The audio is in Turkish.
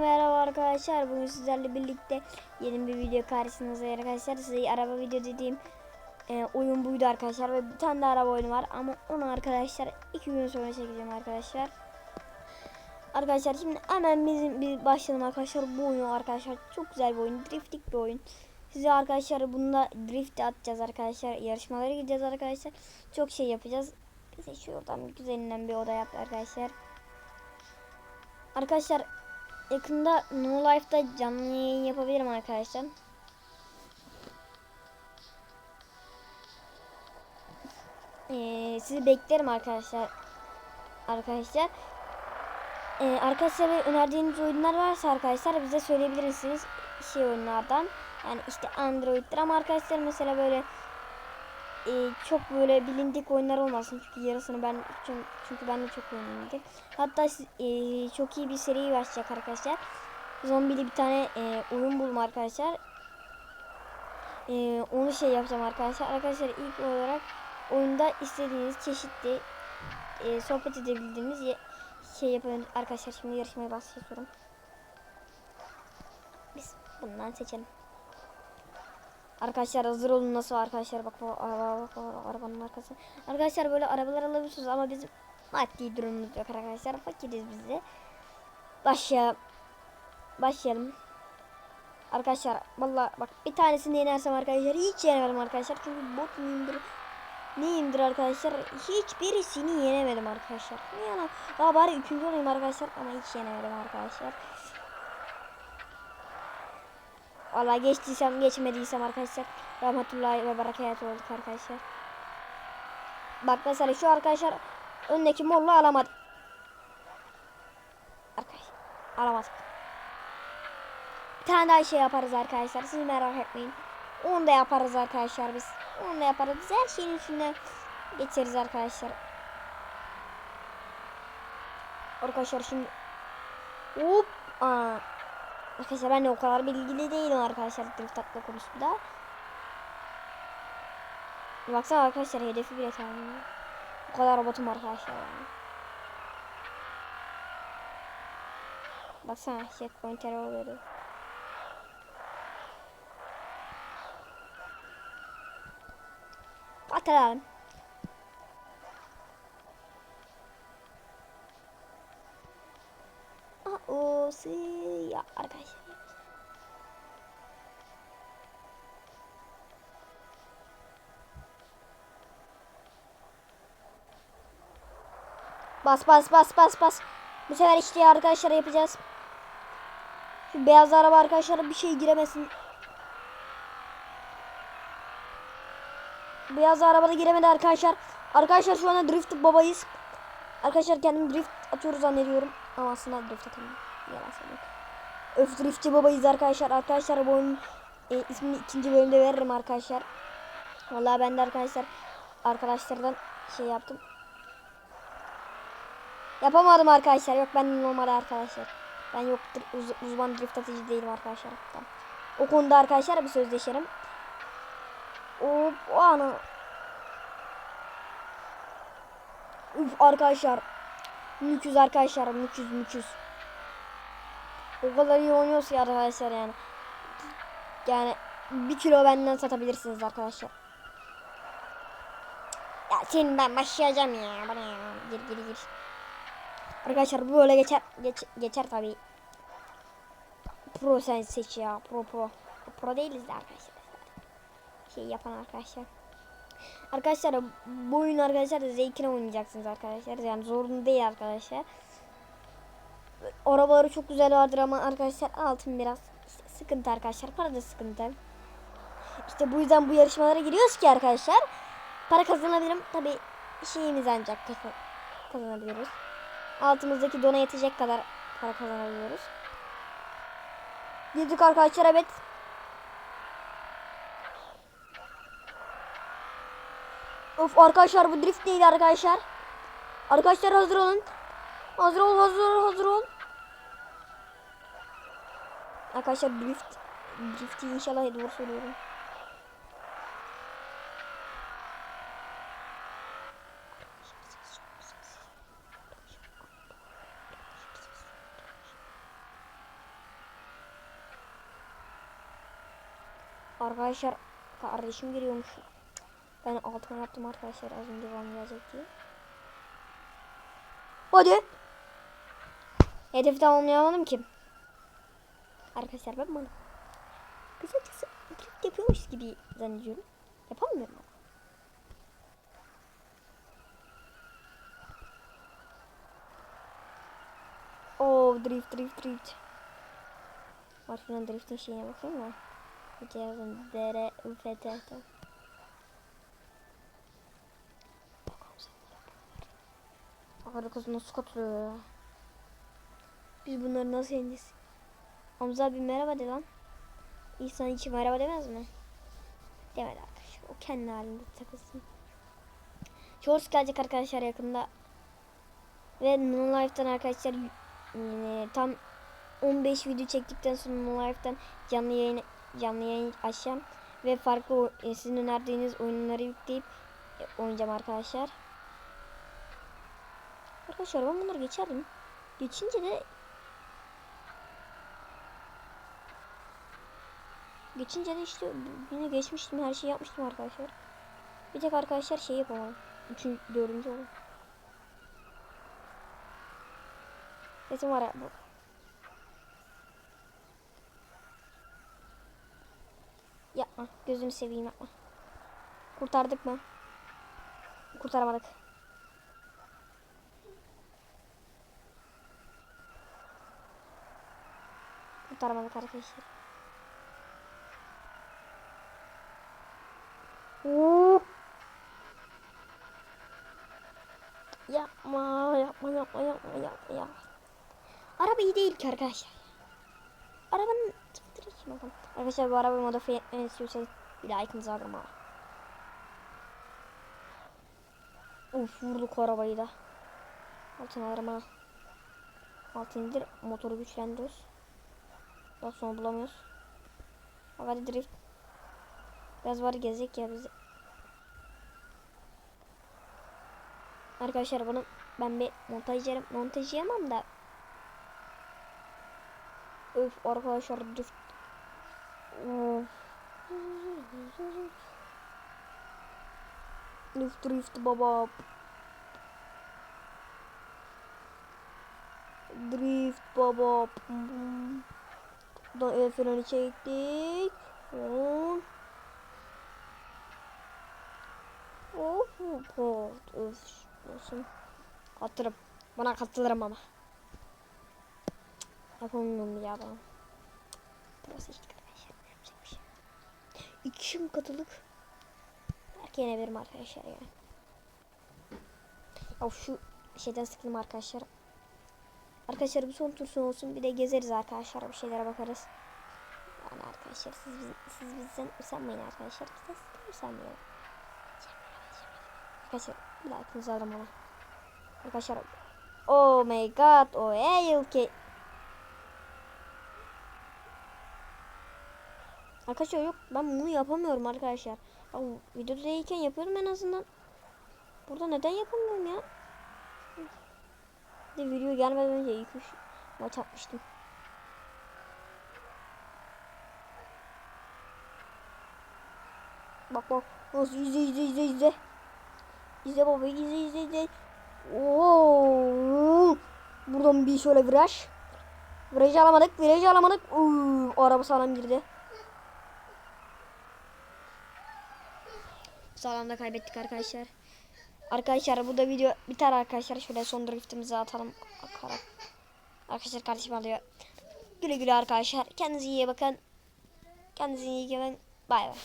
Merhaba arkadaşlar. Bugün sizlerle birlikte yeni bir video karşınızdayım arkadaşlar. Size araba video dediğim e, oyun buydu arkadaşlar ve bir tane de araba oyunu var ama onu arkadaşlar iki gün sonra çekeceğim arkadaşlar. Arkadaşlar şimdi hemen bizim bir başlayalım arkadaşlar bu oyunu arkadaşlar çok güzel bir oyun driftlik bir oyun. Size arkadaşlar bunda drift atacağız arkadaşlar yarışmalara gideceğiz arkadaşlar çok şey yapacağız. Bize şuradan güzelinden bir oda yap arkadaşlar. Arkadaşlar yakında No Life'da canlı yayın yapabilirim arkadaşlar. Ee, sizi beklerim arkadaşlar. Arkadaşlar. Ee, arkadaşlar önerdiğiniz oyunlar varsa arkadaşlar bize söyleyebilirsiniz. Şey oyunlardan. Yani işte Android'dir ama arkadaşlar mesela böyle e, çok böyle bilindik oyunlar olmasın çünkü yarısını ben çünkü, ben de çok oynadım. Hatta e, çok iyi bir seri başlayacak arkadaşlar. Zombili bir tane e, oyun buldum arkadaşlar. E, onu şey yapacağım arkadaşlar. Arkadaşlar ilk olarak oyunda istediğiniz çeşitli e, sohbet edebildiğiniz ye, şey yapın arkadaşlar. Şimdi yarışmaya başlıyorum. Biz bundan seçelim. Arkadaşlar hazır olun nasıl arkadaşlar bak bu araba bak bu arabanın arkası. Arkadaşlar böyle arabalar alabilirsiniz ama bizim maddi durumumuz yok arkadaşlar. Fakiriz biz de. Başlayalım. Başlayalım. Arkadaşlar valla bak bir tanesini yenersem arkadaşlar hiç yenemedim arkadaşlar. Çünkü bot muyumdur neyimdir arkadaşlar hiçbirisini yenemedim arkadaşlar. Ne yana? Daha bari üçüncü olayım arkadaşlar ama hiç yenemedim arkadaşlar. Valla geçtiysem geçmediysem arkadaşlar rahmetullahi ve berekatü olduk arkadaşlar. Bak mesela şu arkadaşlar öndeki morlu alamadı. Arkadaşlar alamadık. Bir tane daha şey yaparız arkadaşlar siz merak etmeyin. Onu da yaparız arkadaşlar biz. Onu da yaparız. Biz her şeyin içinden geçeriz arkadaşlar. Arkadaşlar şimdi Hop. Aa. Arkadaşlar ben de o kadar bilgili değilim arkadaşlar drift atma konusunda. Baksana arkadaşlar hedefi bile tanımıyor. O kadar robotum arkadaşlar yani. Baksana checkpoint terör veriyor. Atalım. O ya arkadaşlar. Bas bas bas bas bas. Bu sefer işte arkadaşlar yapacağız. Şu beyaz araba arkadaşlar bir şey giremesin. Beyaz arabada giremedi arkadaşlar. Arkadaşlar şu anda drift babayız. Arkadaşlar kendim drift atıyoruz zannediyorum. Ama aslında drift atamıyorum. Yalan söylüyorum. Öf driftçi babayız arkadaşlar. Arkadaşlar bu oyunun e, ismini ikinci bölümde veririm arkadaşlar. Vallahi ben de arkadaşlar arkadaşlardan şey yaptım. Yapamadım arkadaşlar. Yok ben normal arkadaşlar. Ben yok uz uzman drift atıcı değilim arkadaşlar. Tamam. O konuda arkadaşlar bir sözleşelim. O, o ana. Üf arkadaşlar. Müküz arkadaşlar. Müküz müküz. O kadar iyi oynuyoruz ya arkadaşlar yani. Yani bir kilo benden satabilirsiniz arkadaşlar. Ya senin ben başlayacağım ya. Bana ya. Gir gir gir. Arkadaşlar bu böyle geçer geç, geçer tabi. Pro sen seç ya. Pro pro. Pro değiliz de arkadaşlar. Şey yapan arkadaşlar. Arkadaşlar bu oyun arkadaşlar zevkine oynayacaksınız arkadaşlar. Yani zorunlu değil arkadaşlar. Arabaları çok güzel vardır ama arkadaşlar altın biraz işte sıkıntı arkadaşlar. Para da sıkıntı. İşte bu yüzden bu yarışmalara giriyoruz ki arkadaşlar. Para kazanabilirim. Tabi şeyimiz ancak kazanabiliyoruz. Altımızdaki dona yetecek kadar para kazanabiliyoruz. Girdik arkadaşlar evet. Of arkadaşlar bu drift değil arkadaşlar. Arkadaşlar hazır olun. Hazır ol hazır ol hazır ol. Arkadaşlar drift drifti inşallah doğru söylüyorum. Arkadaşlar kardeşim giriyormuş. Ben altına yaptım arkadaşlar az önce bana gelecek diye. Hadi. Hedeften olmayamadım ki. Arkadaşlar ben bana kısacası drift yapıyormuş gibi zannediyorum. Yapamıyorum ama. Oo drift drift drift. Var şuradan driftin şeyine bakayım da. Bir kere yazın DR UFT. Arkası nasıl katılıyor ya? Biz bunları nasıl yeneceğiz? Hamza abi merhaba de lan. İnsan için merhaba demez mi? Demedi arkadaşlar. O kendi halinde takılsın. Shorts gelecek arkadaşlar yakında. Ve No Life'dan arkadaşlar e, tam 15 video çektikten sonra No Life'dan canlı yayın canlı yayın açacağım. Ve farklı e, sizin önerdiğiniz oyunları yükleyip e, oynayacağım arkadaşlar. Arkadaşlar ben bunları geçerdim. Geçince de Geçince de işte yine geçmiştim her şeyi yapmıştım arkadaşlar. Bir tek arkadaşlar şey yapamadım. Üçüncü, dördüncü oldu. Sesim var ya bu. Yapma. Gözünü seveyim yapma. Kurtardık mı? Kurtaramadık. Kurtaramadık arkadaşlar. Oo. Yapma, yapma, yapma, yapma, yapma, yapma. Araba iyi değil ki arkadaşlar. Arabanın için bakalım. Arkadaşlar bu arabayı modifiye etmeni istiyorsanız bir like'ınızı alırım ha. Uf vurduk arabayı da. Altına alırım ha. Altı indir motoru güçlendiriyoruz. Daha sonra bulamıyoruz. Hadi drift. Biraz var gezecek ya bizi. Arkadaşlar bunu ben bir montajlarım montajlayamam da. Öf arkadaşlar drift. Of. Drift drift baba. Drift baba. Buradan el freni çektik. Hop. Of of of olsun. Katılırım. Buna katılırım ama. Yapamıyorum ya ben. Burası işte arkadaşlar. Yapacak bir şey. katılık? Belki yenebilirim arkadaşlar yani. Ya şu şeyden sıkıldım arkadaşlar. Arkadaşlar bir son tursun olsun bir de gezeriz arkadaşlar bir şeylere bakarız. Yani arkadaşlar siz, siz bizden usanmayın arkadaşlar. Biz de sizden usanmayalım. Arkadaşlar bir like'ınızı alın bana. Arkadaşlar Oh my god o oh, ki. Arkadaşlar yok ben bunu yapamıyorum arkadaşlar. Ya, videoda değilken yapıyorum en azından. Burada neden yapamıyorum ya? De video gelmeden önce ilk üç maç atmıştım. Bak bak nasıl izle izle izle izle. İzle baba izle izle izle. Oo. Buradan bir şöyle viraj. Virajı alamadık virajı alamadık. Uuu, o araba sağlam girdi. Sağlam da kaybettik arkadaşlar. Arkadaşlar bu da video biter arkadaşlar. Şöyle son driftimizi atalım. Akarak. Arkadaşlar kardeşim alıyor. Güle güle arkadaşlar. Kendinize iyi bakın. Kendinize iyi bakın. Bay bay.